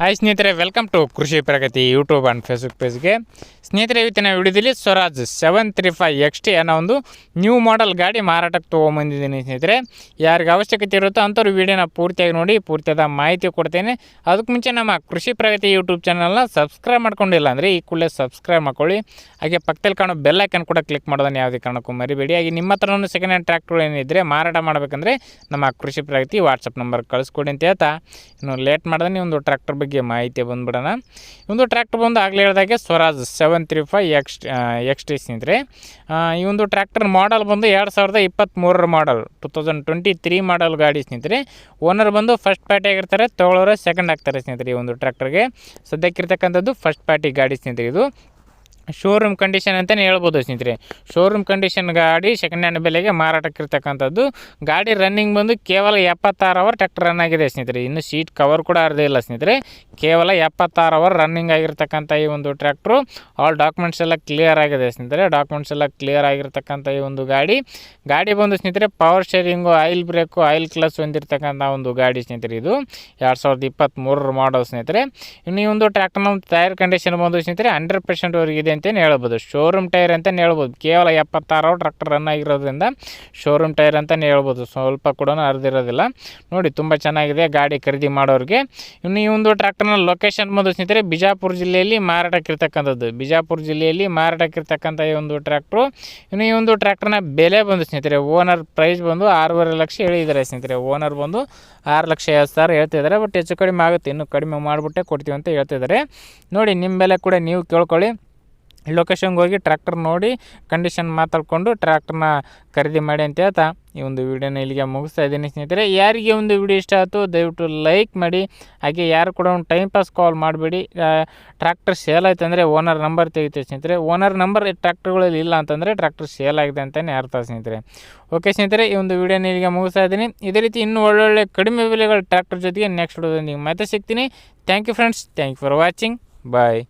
Hi ಸ್ನೇಹಿತರೆ welcome to Krishi Pragati YouTube and Facebook ಪೇಜ್ಗೆ ಸ್ನೇಹಿತರೆ, ಇವತ್ತಿನ ವಿಡಿಯೋದಲ್ಲಿ Swaraj seven three five X T ಅನ್ನೋ ಒಂದು ನ್ಯೂ ಮಾಡೆಲ್ ಗಾಡಿ ಮಾರಾಟಕ್ಕೆ ತೊಗೊಂಬಂದಿದ್ದೀನಿ ಸ್ನೇಹಿತರೆ. ಯಾರಿಗೆ ಅವಶ್ಯಕತೆ ಇರುತ್ತೋ ಅಂಥವ್ರು ವಿಡಿಯೋನ ಪೂರ್ತಿಯಾಗಿ ನೋಡಿ, ಪೂರ್ತಿಯಾದ ಮಾಹಿತಿ ಕೊಡ್ತೇನೆ. ಅದಕ್ಕೆ ಮುಂಚೆ ನಮ್ಮ ಕೃಷಿ ಪ್ರಗತಿ ಯೂಟ್ಯೂಬ್ ಚಾನಲ್ನ ಸಬ್ಸ್ಕ್ರೈಬ್ ಮಾಡ್ಕೊಂಡಿಲ್ಲ ಅಂದರೆ ಈ ಕೂಡಲೇ ಸಬ್ಸ್ಕ್ರೈಬ್ ಮಾಡ್ಕೊಳ್ಳಿ. ಹಾಗೆ ಪಕ್ಕದಲ್ಲಿ ಕಾಣೋ ಬೆಲ್ ಐಕನ್ ಕೂಡ ಕ್ಲಿಕ್ ಮಾಡೋದನ್ನು ಯಾವುದೇ ಕಾರಣಕ್ಕೂ ಮರಿಬೇಡಿ. ಹಾಗೆ ನಿಮ್ಮ ಹತ್ರನೂ ಸೆಕೆಂಡ್ ಹ್ಯಾಂಡ್ ಟ್ರ್ಯಾಕ್ಟರ್ ಏನಿದ್ರೆ ಮಾರಾಟ ಮಾಡಬೇಕಂದ್ರೆ ನಮ್ಮ ಕೃಷಿ ಪ್ರಗತಿ ವಾಟ್ಸಪ್ ನಂಬರ್ ಕಳಿಸ್ಕೊಡಿ ಅಂತ ಹೇಳ್ತಾ. ಇನ್ನು ಲೇಟ್ ಮಾಡ್ದೆ ಒಂದು ಟ್ರ್ಯಾಕ್ಟರ್ ಬಗ್ಗೆ ಮಾಹಿತಿ ಬಂದುಬಿಡೋಣ. ಒಂದು ಟ್ರ್ಯಾಕ್ಟರ್ ಬಂದು ಆಗಲೇ ಹೇಳಿದಾಗೆ Swaraj seven three five X X T ಸ್ನೇಹಿತರೆ. ಈ ಒಂದು ಟ್ರ್ಯಾಕ್ಟರ್ ಮಾಡಲ್ ಬಂದು ಎರಡು ಸಾವಿರದ ಇಪ್ಪತ್ತ್ಮೂರರ model two thousand twenty three model ಗಾಡಿ ಸ್ನೇಹಿತರೆ. ಓನರ್ ಬಂದು ಫಸ್ಟ್ ಪಾರ್ಟಿ ಆಗಿರ್ತಾರೆ, ತೊಗೊಳೋರು ಸೆಕೆಂಡ್ ಆಗ್ತಾರೆ ಸ್ನೇಹಿತರೆ ಈ ಒಂದು ಟ್ರ್ಯಾಕ್ಟರ್ಗೆ ಸದ್ಯಕ್ಕಿರ್ತಕ್ಕಂಥದ್ದು ಫಸ್ಟ್ ಪಾರ್ಟಿ ಗಾಡಿ ಸ್ನೇಹಿತರೆ ಇದು. ಶೋರೂಮ್ ಕಂಡೀಷನ್ ಅಂತಲೇ ಹೇಳ್ಬೋದು ಸ್ನೇಹಿತರೆ. ಶೋರೂಮ್ ಕಂಡೀಷನ್ ಗಾಡಿ ಸೆಕೆಂಡ್ ಹ್ಯಾಂಡ್ ಬೆಲೆಗೆ ಮಾರಾಟಕ್ಕಿರ್ತಕ್ಕಂಥದ್ದು. ಗಾಡಿ ರನ್ನಿಂಗ್ ಬಂದು ಕೇವಲ ಎಪ್ಪತ್ತಾರು ಅವರ್ ಟ್ರ್ಯಾಕ್ಟರ್ ರನ್ ಆಗಿದೆ ಸ್ನೇಹಿತರೆ. ಇನ್ನು ಸೀಟ್ ಕವರ್ ಕೂಡ ಅರ್ಧ ಇಲ್ಲ ಸ್ನೇಹಿತರೆ. ಕೇವಲ ಎಪ್ಪತ್ತಾರು ಅವರ್ ರನ್ನಿಂಗ್ ಆಗಿರ್ತಕ್ಕಂಥ ಈ ಒಂದು ಟ್ರ್ಯಾಕ್ಟ್ರು ಆಲ್ ಡಾಕ್ಯುಮೆಂಟ್ಸ್ ಎಲ್ಲ ಕ್ಲಿಯರ್ ಆಗಿದೆ ಸ್ನೇಹಿತರೆ. ಡಾಕ್ಯುಮೆಂಟ್ಸ್ ಎಲ್ಲ ಕ್ಲಿಯರ್ ಆಗಿರ್ತಕ್ಕಂಥ ಈ ಒಂದು ಗಾಡಿ. ಗಾಡಿ ಬಂದು ಸ್ನೇಹಿತರೆ power steering oil brake oil ಕ್ಲಸ್ ಹೊಂದಿರತಕ್ಕಂಥ ಒಂದು ಗಾಡಿ ಸ್ನೇಹಿತರೆ ಇದು. ಎರಡು ಸಾವಿರದ ಇಪ್ಪತ್ತ್ಮೂರರ ಮಾಡೋ ಸ್ನೇಹಿತರೆ. ಇನ್ನು ಈ ಒಂದು ಟ್ರ್ಯಾಕ್ಟರ್ನ ಟೈರ್ ಕಂಡೀಷನ್ ಬಂದು ಸ್ನೇಹಿತರೆ ಹಂಡ್ರೆಡ್ ಪರ್ಸೆಂಟ್ ಇದೆ ಅಂತಲೇ ಹೇಳ್ಬೋದು. ಶೋರೂಮ್ ಟೈರ್ ಅಂತಲೇ ಹೇಳ್ಬೋದು. ಕೇವಲ ಎಪ್ಪತ್ತಾರು ಟ್ರ್ಯಾಕ್ಟರ್ ರನ್ ಆಗಿರೋದ್ರಿಂದ ಶೋರೂಮ್ ಟೈರ್ ಅಂತಲೇ ಹೇಳ್ಬೋದು. ಸ್ವಲ್ಪ ಕೂಡ ಅರ್ದಿರೋದಿಲ್ಲ ನೋಡಿ, ತುಂಬ ಚೆನ್ನಾಗಿದೆ ಗಾಡಿ ಖರೀದಿ ಮಾಡೋರಿಗೆ. ಇನ್ನು ಈ ಒಂದು ಟ್ರ್ಯಾಕ್ಟರ್ನ ಲೊಕೇಶನ್ ಬಂದು ಸ್ನೇಹಿತರೆ, ಬಿಜಾಪುರ ಜಿಲ್ಲೆಯಲ್ಲಿ ಮಾರಾಟಕ್ಕಿರ್ತಕ್ಕಂಥದ್ದು ಬಿಜಾಪುರ ಜಿಲ್ಲೆಯಲ್ಲಿ ಮಾರಾಟಕ್ಕಿರ್ತಕ್ಕಂಥ ಈ ಒಂದು ಟ್ರ್ಯಾಕ್ಟ್ರು ಇನ್ನು ಈ ಒಂದು ಟ್ರ್ಯಾಕ್ಟರ್ನ ಬೆಲೆ ಬಂದು ಸ್ನೇಹಿತರೆ ಓನರ್ ಪ್ರೈಸ್ ಬಂದು ಆರೂವರೆ ಲಕ್ಷ ಹೇಳಿದ್ದಾರೆ ಸ್ನೇಹಿತರೆ. ಓನರ್ ಬಂದು ಆರು ಲಕ್ಷ ಐವತ್ತು ಸಾವಿರ ಹೇಳ್ತಿದ್ದಾರೆ ಬಟ್ ಹೆಚ್ಚು ಕಡಿಮೆ ಆಗುತ್ತೆ. ಇನ್ನೂ ಕಡಿಮೆ ಮಾಡಿಬಿಟ್ಟೆ ಕೊಡ್ತೀವಿ ಅಂತ ಹೇಳ್ತಿದ್ದಾರೆ ನೋಡಿ ನಿಮ್ಮ ಬೆಲೆ ಕೂಡ ನೀವು ಕೇಳ್ಕೊಳ್ಳಿ. ಲೊಕೇಶನ್ಗೆ ಹೋಗಿ ಟ್ರ್ಯಾಕ್ಟರ್ ನೋಡಿ ಕಂಡೀಷನ್ ಮಾತಾಡಿಕೊಂಡು ಟ್ರ್ಯಾಕ್ಟರ್ನ ಖರೀದಿ ಮಾಡಿ ಅಂತ ಹೇಳ್ತಾ ಈ ಒಂದು ವಿಡಿಯೋನ ಇಲ್ಲಿಗೆ ಮುಗಿಸ್ತಾ ಇದ್ದೀನಿ ಸ್ನೇಹಿತರೆ. ಯಾರಿಗೆ ಒಂದು ವಿಡಿಯೋ ಇಷ್ಟ ಆಯಿತು ದಯವಿಟ್ಟು ಲೈಕ್ ಮಾಡಿ. ಹಾಗೆ ಯಾರು ಕೂಡ ಒಂದು ಟೈಮ್ ಪಾಸ್ ಕಾಲ್ ಮಾಡಬೇಡಿ. ಟ್ರ್ಯಾಕ್ಟರ್ ಸೇಲ್ ಆಯ್ತು ಅಂದರೆ ಓನರ್ ನಂಬರ್ ತೆಗಿತೀವಿ ಸ್ನೇಹಿತರೆ. ಓನರ್ ನಂಬರ್ ಟ್ರ್ಯಾಕ್ಟರ್ಗಳಲ್ಲಿ ಇಲ್ಲ ಅಂತಂದರೆ ಟ್ರ್ಯಾಕ್ಟರ್ ಸೇಲ್ ಆಗಿದೆ ಅಂತಲೇ ಅರ್ಥ ಸ್ನೇಹಿತರೆ. ಓಕೆ ಸ್ನೇಹಿತರೆ, ಈ ಒಂದು ವಿಡಿಯೋನ ಇಲ್ಲಿಗೆ ಮುಗಿಸ್ತಾ ಇದ್ದೀನಿ. ಇದೇ ರೀತಿ ಇನ್ನೂ ಒಳ್ಳೊಳ್ಳೆ ಕಡಿಮೆ ಬೆಲೆಗಳ ಟ್ರ್ಯಾಕ್ಟರ್ ಜೊತೆಗೆ ನೆಕ್ಸ್ಟ್ ವಿಡಿಯೋದೊಂದಿಗೆ ಮತ್ತೆ ಸಿಗ್ತೀನಿ. Thank you friends thank you for watching bye